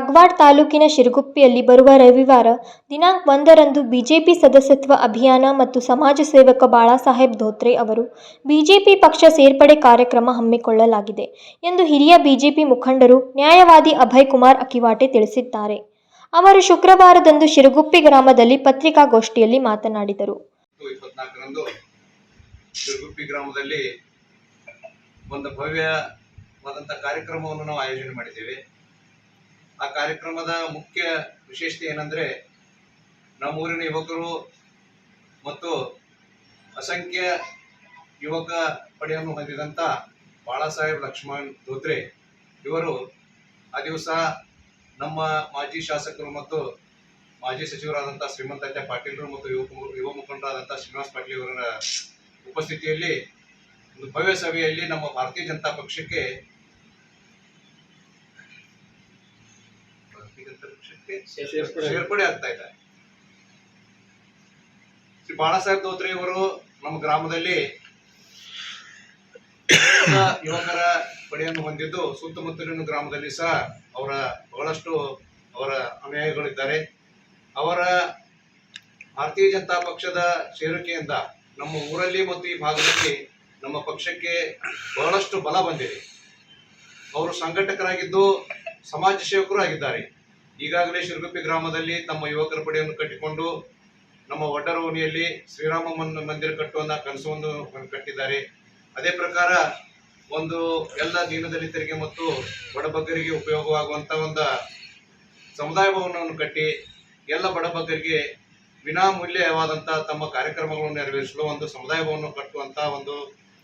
ಕಾಗವಾಡ ತಾಲೂಕಿನ ಶಿರಗುಪ್ಪಿಯಲ್ಲಿ ಬರುವ ರವಿವಾರ ದಿನಾಂಕ ಒಂದರಂದು ಬಿಜೆಪಿ ಸದಸ್ಯತ್ವ ಅಭಿಯಾನ ಮತ್ತು ಸಮಾಜ ಸೇವಕ ಬಾಳಾಸಾಹೇಬ್ ಧೋತ್ರೆ ಅವರು ಬಿಜೆಪಿ ಪಕ್ಷ ಸೇರ್ಪಡೆ ಕಾರ್ಯಕ್ರಮ ಹಮ್ಮಿಕೊಳ್ಳಲಾಗಿದೆ ಎಂದು ಹಿರಿಯ ಬಿಜೆಪಿ ಮುಖಂಡರು ನ್ಯಾಯವಾದಿ ಅಭಯ್ ಕುಮಾರ್ ಅಕಿವಾಟೆ ತಿಳಿಸಿದ್ದಾರೆ. ಅವರು ಶುಕ್ರವಾರದಂದು ಶಿರಗುಪ್ಪಿ ಗ್ರಾಮದಲ್ಲಿ ಪತ್ರಿಕಾಗೋಷ್ಠಿಯಲ್ಲಿ ಮಾತನಾಡಿದರು. ಒಂದು ಭವ್ಯವಾದಂಥ ಕಾರ್ಯಕ್ರಮವನ್ನು ನಾವು ಆಯೋಜನೆ ಮಾಡಿದ್ದೇವೆ. ಆ ಕಾರ್ಯಕ್ರಮದ ಮುಖ್ಯ ವಿಶೇಷತೆ ಏನಂದರೆ ನಮ್ಮೂರಿನ ಯುವಕರು ಮತ್ತು ಅಸಂಖ್ಯ ಯುವಕ ಪಡೆಯನ್ನು ಹೊಂದಿದಂಥ ಬಾಳಾಸಾಹೇಬ್ ಲಕ್ಷ್ಮಣ್ ಧೋತ್ರೆ ಇವರು ಆ ದಿವಸ ನಮ್ಮ ಮಾಜಿ ಶಾಸಕರು ಮತ್ತು ಮಾಜಿ ಸಚಿವರಾದಂಥ ಶ್ರೀಮಂತ ಪಾಟೀಲ್ರು ಮತ್ತು ಯುವ ಯುವ ಮುಖಂಡರಾದಂಥ ಶ್ರೀನಿವಾಸ್ ಪಾಟೀಲ್ ಅವರ ಉಪಸ್ಥಿತಿಯಲ್ಲಿ ಒಂದು ಭವ್ಯ ಸಭೆಯಲ್ಲಿ ನಮ್ಮ ಭಾರತೀಯ ಜನತಾ ಪಕ್ಷಕ್ಕೆ ಭಾರತೀಯ ಜನತಾ ಸೇರ್ಪಡೆ ಆಗ್ತಾ ಇದೆ. ಶ್ರೀ ಬಾಳಾಸಾಹೇಬ್ ಧೋತ್ರೆ ಅವರು ನಮ್ಮ ಗ್ರಾಮದಲ್ಲಿ ಯುವಕರ ಪಡೆಯನ್ನು ಹೊಂದಿದ್ದು ಸುತ್ತಮುತ್ತಲಿನ ಗ್ರಾಮದಲ್ಲಿ ಸಹ ಅವರ ಬಹಳಷ್ಟು ಅವರ ಅನುಯಾಯಿಗಳಿದ್ದಾರೆ. ಅವರ ಭಾರತೀಯ ಜನತಾ ಪಕ್ಷದ ಸೇರಿಕೆಯಿಂದ ನಮ್ಮ ಊರಲ್ಲಿ ಮತ್ತು ಈ ಭಾಗದಲ್ಲಿ ನಮ್ಮ ಪಕ್ಷಕ್ಕೆ ಬಹಳಷ್ಟು ಬಲ ಬಂದಿದೆ. ಅವರು ಸಂಘಟಕರಾಗಿದ್ದು ಸಮಾಜ ಸೇವಕರು ಆಗಿದ್ದಾರೆ. ಈಗಾಗಲೇ ಶಿರಗುಪ್ಪಿ ಗ್ರಾಮದಲ್ಲಿ ತಮ್ಮ ಯುವಕರ ಪಡೆಯನ್ನು ಕಟ್ಟಿಕೊಂಡು ನಮ್ಮ ಒಡ್ಡರವಣಿಯಲ್ಲಿ ಶ್ರೀರಾಮ ಮಂದಿರ ಕಟ್ಟುವಂಥ ಕನಸವನ್ನು ಕಟ್ಟಿದ್ದಾರೆ. ಅದೇ ಪ್ರಕಾರ ಒಂದು ಎಲ್ಲ ದೀನದಲಿತರಿಗೆ ಮತ್ತು ಬಡಬಗ್ಗರಿಗೆ ಉಪಯೋಗವಾಗುವಂತ ಒಂದು ಸಮುದಾಯ ಭವನವನ್ನು ಕಟ್ಟಿ ಎಲ್ಲ ಬಡಬಗ್ಗರಿಗೆ ವಿನಾಮೂಲ್ಯವಾದಂಥ ತಮ್ಮ ಕಾರ್ಯಕ್ರಮಗಳನ್ನು ನೆರವೇರಿಸಲು ಒಂದು ಸಮುದಾಯ ಭವನ ಕಟ್ಟುವಂತ ಒಂದು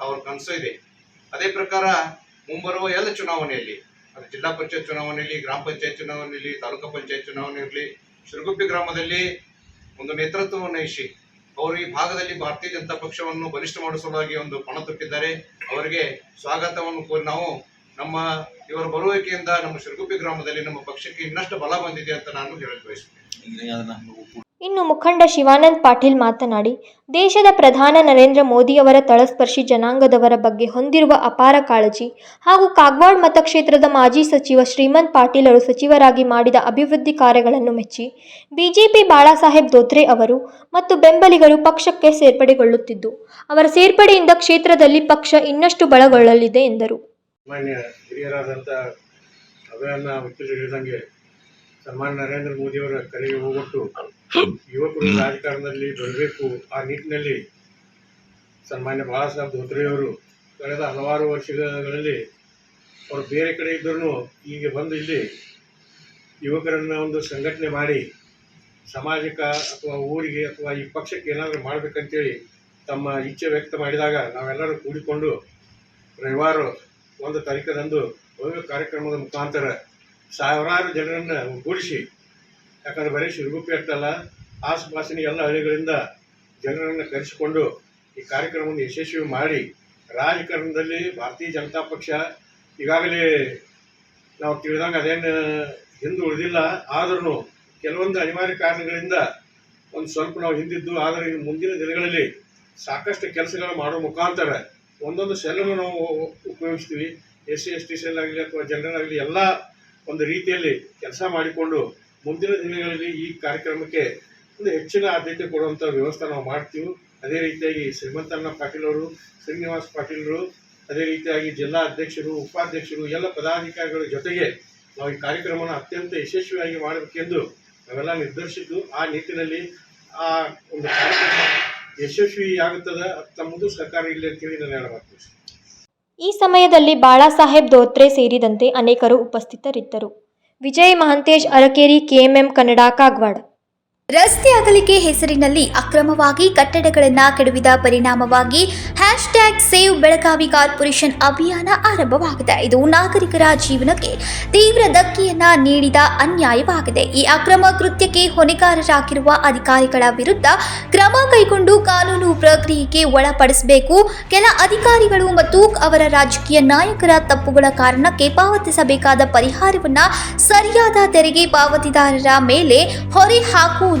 ಅವರ ಕನಸು ಇದೆ. ಅದೇ ಪ್ರಕಾರ ಮುಂಬರುವ ಎಲ್ಲ ಚುನಾವಣೆಯಲ್ಲಿ ಅದು ಜಿಲ್ಲಾ ಪಂಚಾಯತ್ ಚುನಾವಣೆಯಲ್ಲಿ, ಗ್ರಾಮ ಪಂಚಾಯತ್ ಚುನಾವಣೆಯಲ್ಲಿ, ತಾಲೂಕು ಪಂಚಾಯತ್ ಚುನಾವಣೆ ಇರಲಿ ಶಿರಗುಪ್ಪಿ ಗ್ರಾಮದಲ್ಲಿ ಒಂದು ನೇತೃತ್ವವನ್ನು ವಹಿಸಿ, ಅವರು ಈ ಭಾಗದಲ್ಲಿ ಭಾರತೀಯ ಜನತಾ ಪಕ್ಷವನ್ನು ಬಲಿಷ್ಠ ಮಾಡುವ ಸಲುವಾಗಿ ಒಂದು ಪಣ ತೊಟ್ಟಿದ್ದಾರೆ. ಅವರಿಗೆ ಸ್ವಾಗತವನ್ನು ಕೋರಿ ನಾವು ನಮ್ಮ ಇವರ ಬರುವಿಕೆಯಿಂದ ನಮ್ಮ ಶಿರಗುಪ್ಪಿ ಗ್ರಾಮದಲ್ಲಿ ನಮ್ಮ ಪಕ್ಷಕ್ಕೆ ಇನ್ನಷ್ಟು ಬಲ ಬಂದಿದೆ ಅಂತ ನಾನು ಹೇಳಲು ಬಯಸುತ್ತೇನೆ. ಇನ್ನು ಮುಖಂಡ ಶಿವಾನಂದ್ ಪಾಟೀಲ್ ಮಾತನಾಡಿ, ದೇಶದ ಪ್ರಧಾನ ನರೇಂದ್ರ ಮೋದಿಯವರ ತಳಸ್ಪರ್ಶಿ ಜನಾಂಗದವರ ಬಗ್ಗೆ ಹೊಂದಿರುವ ಅಪಾರ ಕಾಳಜಿ ಹಾಗೂ ಕಾಗವಾಡ ಮತಕ್ಷೇತ್ರದ ಮಾಜಿ ಸಚಿವ ಶ್ರೀಮಂತ್ ಪಾಟೀಲರು ಸಚಿವರಾಗಿ ಮಾಡಿದ ಅಭಿವೃದ್ಧಿ ಕಾರ್ಯಗಳನ್ನು ಮೆಚ್ಚಿ, ಬಿಜೆಪಿ ಬಾಳಾಸಾಹೇಬ್ ದೋತ್ರೆ ಅವರು ಮತ್ತು ಬೆಂಬಲಿಗರು ಪಕ್ಷಕ್ಕೆ ಸೇರ್ಪಡೆಗೊಳ್ಳುತ್ತಿದ್ದು, ಅವರ ಸೇರ್ಪಡೆಯಿಂದ ಕ್ಷೇತ್ರದಲ್ಲಿ ಪಕ್ಷ ಇನ್ನಷ್ಟು ಬಲಗೊಳ್ಳಲಿದೆ ಎಂದರು. ಸನ್ಮಾನ್ಯ ನರೇಂದ್ರ ಮೋದಿಯವರ ಕರೆಗೆ ಹೋಗೊಟ್ಟು ಯುವಕರು ರಾಜಕಾರಣದಲ್ಲಿ ಬರಬೇಕು ಆ ನಿಟ್ಟಿನಲ್ಲಿ ಸನ್ಮಾನ್ಯ ಬಾಳಾಸಾಹೇಬ್ ಧೋತ್ರೆಯವರು ಕಳೆದ ಹಲವಾರು ವರ್ಷಗಳಲ್ಲಿ ಅವರು ಬೇರೆ ಕಡೆ ಇದ್ದರೂ ಈಗ ಬಂದು ಇಲ್ಲಿ ಯುವಕರನ್ನು ಒಂದು ಸಂಘಟನೆ ಮಾಡಿ ಸಮಾಜಕ್ಕೆ ಅಥವಾ ಊರಿಗೆ ಅಥವಾ ಈ ಪಕ್ಷಕ್ಕೆ ಏನಾದರೂ ಮಾಡಬೇಕಂತೇಳಿ ತಮ್ಮ ಇಚ್ಛೆ ವ್ಯಕ್ತ ಮಾಡಿದಾಗ ನಾವೆಲ್ಲರೂ ಕೂಡಿಕೊಂಡು ರವಿವಾರ ಒಂದು ತಾರೀಕದಂದು ಭವ್ಯ ಕಾರ್ಯಕ್ರಮದ ಮುಖಾಂತರ ಸಾವಿರಾರು ಜನರನ್ನು ಒಗ್ಗೂಡಿಸಿ ಯಾಕಂದ್ರೆ ಬರೀ ಶಿರಗುಪ್ಪಿ ಅಷ್ಟಲ್ಲ ಆಸುಪಾಸಿನ ಎಲ್ಲ ಹಳ್ಳಿಗಳಿಂದ ಜನರನ್ನು ಕರೆಸಿಕೊಂಡು ಈ ಕಾರ್ಯಕ್ರಮವನ್ನು ಯಶಸ್ವಿ ಮಾಡಿ, ರಾಜಕಾರಣದಲ್ಲಿ ಭಾರತೀಯ ಜನತಾ ಪಕ್ಷ ಈಗಾಗಲೇ ನಾವು ತಿಳಿದಂಗೆ ಅದೇನು ಹಿಂದೆ ಉಳಿದಿಲ್ಲ, ಆದ್ರೂ ಕೆಲವೊಂದು ಅನಿವಾರ್ಯ ಕಾರಣಗಳಿಂದ ಒಂದು ಸ್ವಲ್ಪ ನಾವು ಹಿಂದಿದ್ದು, ಆದರೆ ಮುಂದಿನ ದಿನಗಳಲ್ಲಿ ಸಾಕಷ್ಟು ಕೆಲಸಗಳು ಮಾಡೋ ಮುಖಾಂತರ ಒಂದೊಂದು ಸೆಲ್ಲನ್ನು ನಾವು ಉಪಯೋಗಿಸ್ತೀವಿ. S C, S T cell ಆಗಲಿ ಅಥವಾ ಜನರಲ್ ಆಗಲಿ ಎಲ್ಲ ಒಂದು ರೀತಿಯಲ್ಲಿ ಕೆಲಸ ಮಾಡಿಕೊಂಡು ಮುಂದಿನ ದಿನಗಳಲ್ಲಿ ಈ ಕಾರ್ಯಕ್ರಮಕ್ಕೆ ಒಂದು ಹೆಚ್ಚಿನ ಆದ್ಯತೆ ಕೊಡುವಂಥ ವ್ಯವಸ್ಥೆ ನಾವು ಮಾಡ್ತೀವಿ. ಅದೇ ರೀತಿಯಾಗಿ ಶ್ರೀಮಂತಣ್ಣ ಪಾಟೀಲ್ ಅವರು ಶ್ರೀನಿವಾಸ್ ಪಾಟೀಲರು, ಅದೇ ರೀತಿಯಾಗಿ ಜಿಲ್ಲಾ ಅಧ್ಯಕ್ಷರು, ಉಪಾಧ್ಯಕ್ಷರು, ಎಲ್ಲ ಪದಾಧಿಕಾರಿಗಳ ಜೊತೆಗೆ ನಾವು ಈ ಕಾರ್ಯಕ್ರಮನ ಅತ್ಯಂತ ಯಶಸ್ವಿಯಾಗಿ ಮಾಡಬೇಕೆಂದು ನಾವೆಲ್ಲ ನಿರ್ಧರಿಸಿದ್ದು. ಆ ನಿಟ್ಟಿನಲ್ಲಿ ಆ ಒಂದು ಕಾರ್ಯಕ್ರಮ ಯಶಸ್ವಿಯಾಗುತ್ತದೆ, ತಮ್ಮದು ಸರ್ಕಾರ ಇಲ್ಲಿ ಅಂತೇಳಿ ನಾನು ಹೇಳಬಾರ್ದು. ಈ ಸಮಯದಲ್ಲಿ ಬಾಳಾಸಾಹೇಬ್ ದೋತ್ರೆ ಸೇರಿದಂತೆ ಅನೇಕರು ಉಪಸ್ಥಿತರಿದ್ದರು. ವಿಜಯ್ ಮಹಂತೇಶ್ ಅರಕೇರಿ ಕೆಎಂಎಂ ಕನ್ನಡ ಕಾಗವಾಡ ರಸ್ತೆ ಅಗಲಿಕೆ ಹೆಸರಿನಲ್ಲಿ ಅಕ್ರಮವಾಗಿ ಕಟ್ಟಡಗಳನ್ನು ಕೆಡವಿದ ಪರಿಣಾಮವಾಗಿ hash tag save Belagavi corporation ಅಭಿಯಾನ ಆರಂಭವಾಗಿದೆ. ಇದು ನಾಗರಿಕರ ಜೀವನಕ್ಕೆ ತೀವ್ರ ಧಕ್ಕೆಯನ್ನ ನೀಡಿದ ಅನ್ಯಾಯವಾಗಿದೆ. ಈ ಅಕ್ರಮ ಕೃತ್ಯಕ್ಕೆ ಹೊಣೆಗಾರರಾಗಿರುವ ಅಧಿಕಾರಿಗಳ ವಿರುದ್ಧ ಕ್ರಮ ಕೈಗೊಂಡು ಕಾನೂನು ಪ್ರಕ್ರಿಯೆಗೆ ಒಳಪಡಿಸಬೇಕು. ಕೆಲ ಅಧಿಕಾರಿಗಳು ಮತ್ತು ಅವರ ರಾಜಕೀಯ ನಾಯಕರ ತಪ್ಪುಗಳ ಕಾರಣಕ್ಕೆ ಪಾವತಿಸಬೇಕಾದ ಪರಿಹಾರವನ್ನು ಸರಿಯಾದ ತೆರಿಗೆ ಪಾವತಿದಾರರ ಮೇಲೆ ಹೊರೆ ಹಾಕುವುದು